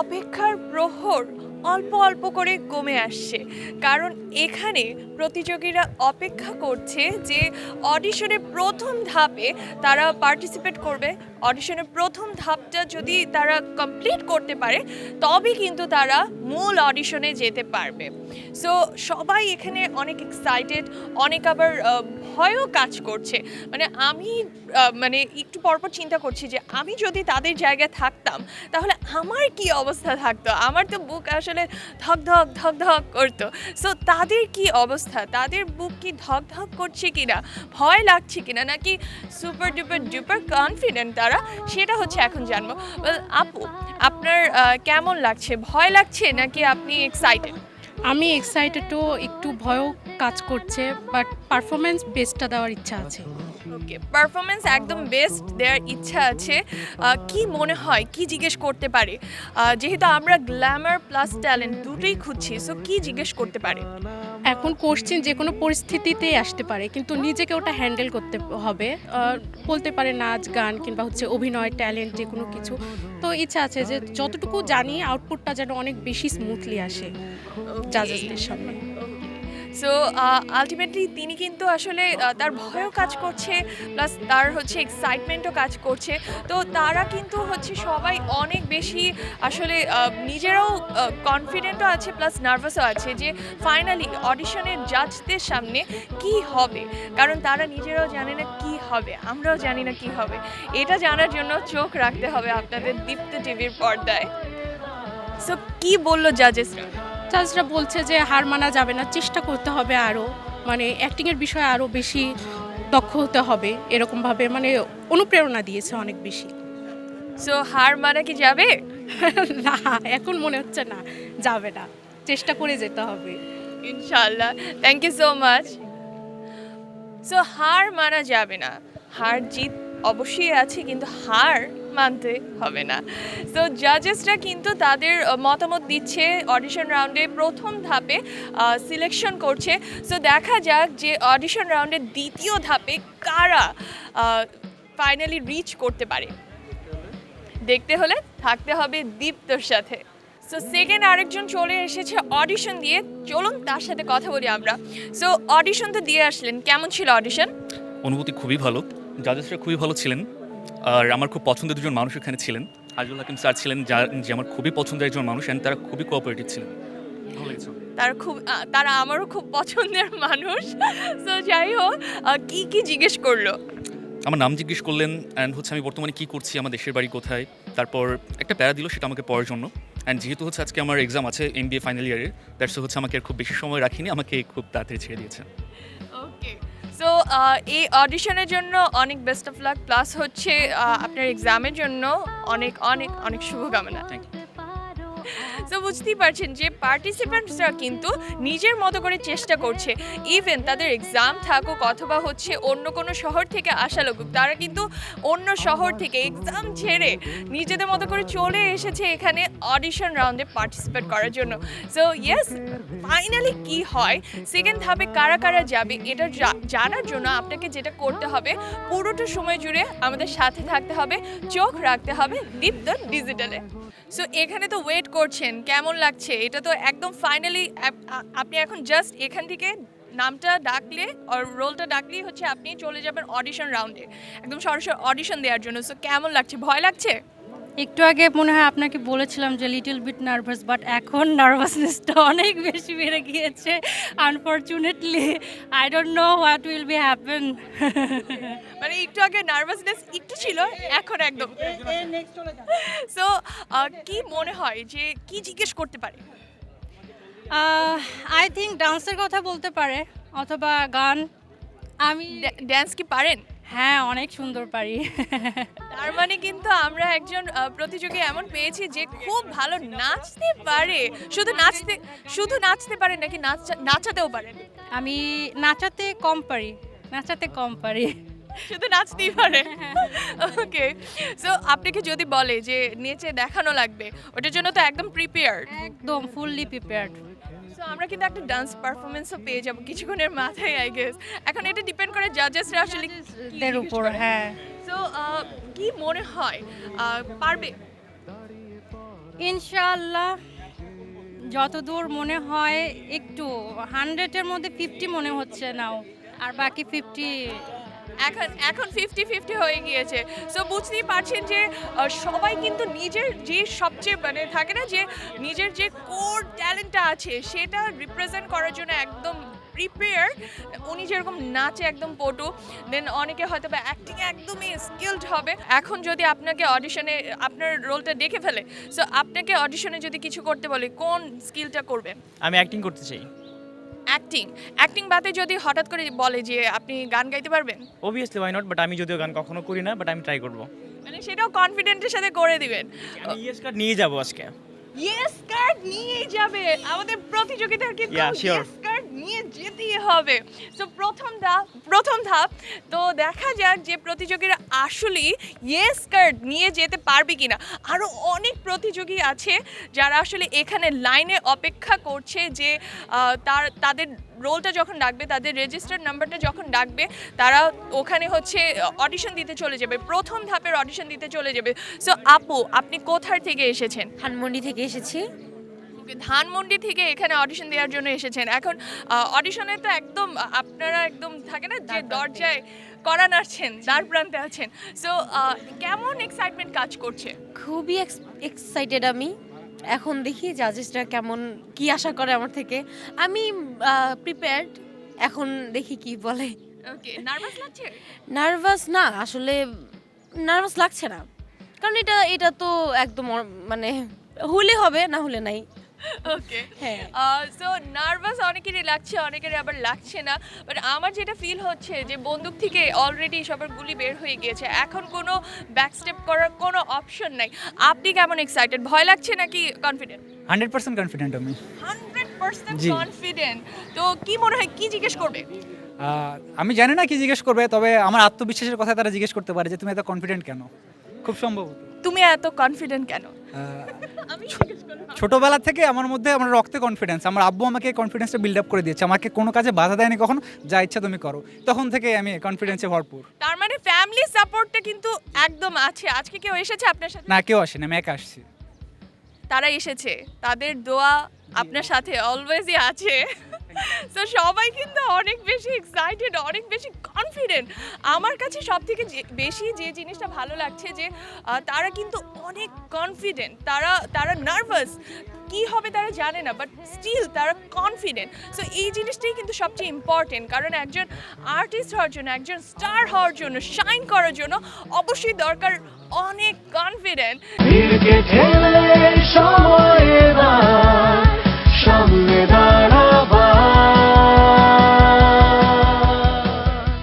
অপেক্ষার প্রহর অল্প অল্প করে কমে আসছে। কারণ এখানে প্রতিযোগীরা অপেক্ষা করছে যে অডিশনের প্রথম ধাপে তারা পার্টিসিপেট করবে। অডিশনের প্রথম ধাপটা যদি তারা কমপ্লিট করতে পারে তবে কিন্তু তারা মূল অডিশনে যেতে পারবে। সো সবাই এখানে অনেক এক্সাইটেড অনেক আবার ভয়ও কাজ করছে। মানে আমি মানে একটু পরপর চিন্তা করছি যে, আমি যদি তাদের জায়গায় থাকতাম, তাহলে আমার কি অবস্থা থাকতো? আমার তো বুক আসলে ধক ধক ধক ধক করতো। সো তাদের কি অবস্থা? তাদের বুক কি ধক ধক করছে কি না ভয় লাগছে কি না নাকি সুপার ডুপার ডুপার কনফিডেন্ট তারা? সেটা হচ্ছে এখন জানব। আপু, আপনার কেমন লাগছে? ভয় লাগছে নাকি আপনি এক্সাইটেড আমি এক্সাইটেডও একটু ভয়ও কাজ করছে বাট পারফরমেন্স বেস্টটা দেওয়ার ইচ্ছা আছে। ওকে পারফরমেন্স একদম বেস্ট দেওয়ার ইচ্ছা আছে। কি মনে হয়, কি জিজ্ঞেস করতে পারে? যেহেতু আমরা গ্ল্যামার প্লাস ট্যালেন্ট দুটোই খুঁজছি সো কি জিজ্ঞেস করতে পারে? এখন কোশ্চেন যে কোনো পরিস্থিতিতেই আসতে পারে কিন্তু নিজেকে ওটা হ্যান্ডেল করতে হবে। বলতে পারে নাচ গান কিংবা হচ্ছে অভিনয় ট্যালেন্ট যে কোনো কিছু। তো ইচ্ছা আছে যে যতটুকু জানি আউটপুটটা যেন অনেক বেশি স্মুথলি আসে জাজেসদের সামনে। সো আলটিমেটলি তিনি কিন্তু আসলে তার ভয়ও কাজ করছে প্লাস তার হচ্ছে এক্সাইটমেন্টও কাজ করছে। তো তারা কিন্তু হচ্ছে সবাই অনেক বেশি আসলে নিজেরাও কনফিডেন্টও আছে প্লাস নার্ভাসও আছে যে ফাইনালি অডিশনের জাজদের সামনে কি হবে? কারণ তারা নিজেরাও জানে না কি হবে, আমরাও জানি না কি হবে। এটা জানার জন্য চোখ রাখতে হবে আপনাদের দীপ্ত টিভির পর্দায়। সো কি বলল জাজেসরা জাজরা বলছে যে হার মানা যাবে না চেষ্টা করতে হবে আরও মানে অ্যাক্টিংয়ের বিষয়ে আরও বেশি দক্ষ হতে হবে এরকমভাবে মানে অনুপ্রেরণা দিয়েছে অনেক বেশি। সো হার মানা কি যাবে? না এখন মনে হচ্ছে না যাবে না। চেষ্টা করে যেতে হবে। ইনশাল্লাহ thank you so much so হার মানা যাবে না। হার জিত অবশ্যই আছে কিন্তু হার মানতে হবে না। সো জাজেসরা কিন্তু তাদের মতামত দিচ্ছে অডিশন রাউন্ডে প্রথম ধাপে সিলেকশন করছে। সো দেখা যাক যে অডিশন রাউন্ডের দ্বিতীয় ধাপে কারা ফাইনালি রিচ করতে পারে। দেখতে হলে থাকতে হবে দীপ্তর সাথে। সো সেকেন্ড আরেকজন চলে এসেছে অডিশন দিয়ে। চলুন তার সাথে কথা বলি আমরা। সো অডিশন তো দিয়ে আসলেন। কেমন ছিল অডিশন অনুভূতি খুবই ভালো। জাজেসরা খুবই ভালো ছিলেন। আর আমার খুব পছন্দের দুজন মানুষ এখানে ছিলেন। আজুল হাকিম স্যার ছিলেন যা যে আমার খুবই পছন্দের একজন মানুষ অ্যান্ড তারা খুবই কোঅপারেটিভ ছিলেন। ভালো লেগেছে। তারা খুব তারা আমারও খুব পছন্দের মানুষ। সো যাই হোক কি কি জিজ্ঞেস করল? আমার নাম জিজ্ঞেস করলেন অ্যান্ড হচ্ছে আমি বর্তমানে কী করছি আমার দেশের বাড়ি কোথায়। তারপর একটা প্যারা দিল সেটা আমাকে পড়ার জন্য। অ্যান্ড যেহেতু হচ্ছে আজকে আমার এক্সাম আছে এম বি এ ফাইনাল ইয়ারের দ্যাটস হচ্ছে আমাকে আর খুব বেশি সময় রাখিনি আমাকে খুব তাড়াতাড়ি ছেড়ে দিয়েছে। সো এই অডিশনের জন্য অনেক বেস্ট অফ লাক প্লাস হচ্ছে আপনার এক্সামের জন্য অনেক অনেক অনেক শুভকামনা। থ্যাংক ইউ তো বুঝতেই পারছেন যে পার্টিসিপেন্টসরা কিন্তু নিজের মতো করে চেষ্টা করছে। ইভেন তাদের এক্সাম থাকুক অথবা হচ্ছে অন্য কোনো শহর থেকে আসা লাগুক তারা কিন্তু অন্য শহর থেকে এক্সাম ছেড়ে নিজেদের মতো করে চলে এসেছে এখানে অডিশন রাউন্ডে পার্টিসিপেট করার জন্য। সো ইয়েস ফাইনালি কি হয়? সেকেন্ড ধাপে কারা কারা যাবে, এটা জানার জন্য আপনাকে যেটা করতে হবে, পুরোটা সময় জুড়ে আমাদের সাথে থাকতে হবে, চোখ রাখতে হবে দীপ্ত ডিজিটালে। সো এখানে তো ওয়েট করছেন, কেমন লাগছে? এটা তো একদম ফাইনালি আপনি এখন জাস্ট এখান থেকে নামটা ডাকলে আর রোলটা ডাকলেই হচ্ছে আপনি চলে যাবেন অডিশন রাউন্ডে একদম সরাসরি অডিশন দেওয়ার জন্য। সো কেমন লাগছে? ভয় লাগছে? একটু আগে মনে হয় আপনাকে বলেছিলাম যে লিটল বিট নার্ভাস বাট এখন নার্ভাসনেসটা অনেক বেশি বেড়ে গিয়েছে। Unfortunately I don't know what will be happen মানে একটু আগে নার্ভাসনেস একটু ছিল এখন একদম। সো কি মনে হয় যে কি জিজ্ঞেস করতে পারে? আই থিঙ্ক ডান্সের কথা বলতে পারে অথবা গান। আমি ড্যান্স কি পারেন? হ্যাঁ অনেক সুন্দর পারি। তার মানে কিন্তু আমরা একজন প্রতিযোগী এমন পেয়েছি যে খুব ভালো নাচতে পারে। শুধু নাচতে শুধু নাচতে পারেন নাকি নাচা- নাচাতেও পারেন আমি নাচাতে কম পারি নাচাতে কম পারি। শুধু নাচতেই পারে? ওকে সো আপনাকে যদি বলে যে নেচে দেখানো লাগবে ওটার জন্য তো একদম প্রিপেয়ার্ড একদম ফুললি প্রিপেয়ার্ড সো আমরা কিন্তু একটা ডান্স পারফরমেন্সও পেয়ে যাব কিছুক্ষণের মাথায় আই গেস এখন এটা ডিপেন্ড করে জাজেসরা আসলে কি দের উপর হ্যাঁ। সো কি মনে হয় পারবে? ইনশাআল্লাহ যতদূর মনে হয় একটু হান্ড্রেডের মধ্যে ফিফটি মনে হচ্ছে নাও আর বাকি ফিফটি এখন এখন ফিফটি ফিফটি হয়ে গিয়েছে। সো বুঝতেই পারছেন যে সবাই কিন্তু নিজের যে সবচেয়ে মানে থাকে না যে, নিজের যে কোর ট্যালেন্টটা আছে, সেটা রিপ্রেজেন্ট করার জন্য একদম প্রিপেয়ার উনি যেরকম নাচে একদম পটু দেন অনেকে হয়তো বা অ্যাক্টিং একদমই স্কিলড হবে। এখন যদি আপনাকে অডিশনে আপনার রোলটা দেখে ফেলে সো আপনাকে অডিশনে যদি কিছু করতে বলে, কোন স্কিলটা করবে? আমি অ্যাক্টিং করতে চাই। অ্যাক্টিং অ্যাক্টিং বাদে যদি হঠাৎ করে বলে যে আপনি গান গাইতে পারবেন? অবভিয়াসলি ওয়াই নট বাট আমি যদিও গান কখনো করি না বাট আমি ট্রাই করব। মানে সেটাও কনফিডেন্টের সাথে করে দিবেন। আমি ইয়েস কার্ড নিয়ে যাব আজকে। ইয়েস কার্ড নিয়ে যাবে। আমাদের প্রতিযোগিতার কিন্তু. ইয়েস কার্ড নিয়ে যেতেই হবে। সো প্রথম ধাপ প্রথম ধাপ, তো দেখা যাক যে প্রতিযোগীরা আসলেই ইয়েস কার্ড নিয়ে যেতে পারবে কিনা। আরও অনেক প্রতিযোগী আছে যারা আসলে এখানে লাইনে অপেক্ষা করছে যে তার, তাদের রোলটা যখন ডাকবে, তাদের রেজিস্টার্ড নাম্বারটা যখন ডাকবে, তারা ওখানে হচ্ছে অডিশন দিতে চলে যাবে, প্রথম ধাপের অডিশন দিতে চলে যাবে। সো আপু, আপনি কোথার থেকে এসেছেন? ধানমন্ডি থেকে এসেছি। ওকে, ধানমন্ডি থেকে এখানে অডিশন দেওয়ার জন্য এসেছেন। এখন অডিশনে তো একদম আপনারা একদম থাকে না যে দরজায় করা নাড়ছেন দ্বার প্রান্তে আছেন। সো কেমন এক্সাইটমেন্ট কাজ করছে? খুবই এক্সাইটেড আমি। এখন দেখি জাজেসরা কেমন কি আশা করে আমার থেকে। আমি প্রিপেয়ার্ড এখন দেখি কি বলে। ওকে নার্ভাস লাগছে? নার্ভাস না আসলে নার্ভাস লাগছে না। কারণ এটা এটা তো একদম মানে হলে হবে না হলে নাই। ওকে হ্যাঁ। সো নার্ভাস অনেকেরই লাগছে অনেকেরই আবার লাগছে না বাট আমার যেটা ফিল হচ্ছে যে বন্দুক থেকে অলরেডি সবার গুলি বের হয়ে গিয়েছে এখন কোনো ব্যাক স্টেপ করার কোনো অপশন নাই। আপনি কেমন এক্সাইটেড ভয় লাগছে নাকি কনফিডেন্ট হান্ড্রেড পার্সেন্ট কনফিডেন্ট আমি। হান্ড্রেড পার্সেন্ট কনফিডেন্ট তো কি মনে হয় কি জিজ্ঞেস করবে? আমি জানি না কি জিজ্ঞেস করবে তবে আমার আত্মবিশ্বাসের কথা তারা জিজ্ঞেস করতে পারে যে তুমি এত কনফিডেন্ট কেন? খুব সম্ভবত। তুমি এত কনফিডেন্ট কেন? ছোটবেলা থেকে আমার মধ্যে আমার রক্তে কনফিডেন্স আমার আব্বু আমাকে কনফিডেন্সটা বিল্ড আপ করে দিয়েছে আমাকে কোনো কাজে বাধা দেয়নি কখনো যা ইচ্ছা তুমি করো। তখন থেকে আমি কনফিডেন্সে ভরপুর। তার মানে ফ্যামিলি সাপোর্টটা কিন্তু একদম আছে। আজকে কেউ এসেছে আপনার সাথে? না কেউ আসেনি আমি একা আসছি। তারা এসেছে। তাদের দোয়া আপনার সাথে অলওয়েজই আছে। তো সবাই কিন্তু অনেক বেশি এক্সাইটেড অনেক বেশি কনফিডেন্ট আমার কাছে সব থেকে বেশি যে জিনিসটা ভালো লাগছে যে তারা কিন্তু অনেক কনফিডেন্ট তারা তারা নার্ভাস কি হবে তারা জানে না বাট স্টিল তারা কনফিডেন্ট সো এই জিনিসটাই কিন্তু সবচেয়ে ইম্পর্টেন্ট কারণ একজন আর্টিস্ট হওয়ার জন্য, একজন স্টার হওয়ার জন্য শাইন করার জন্য অবশ্যই দরকার অনেক কনফিডেন্ট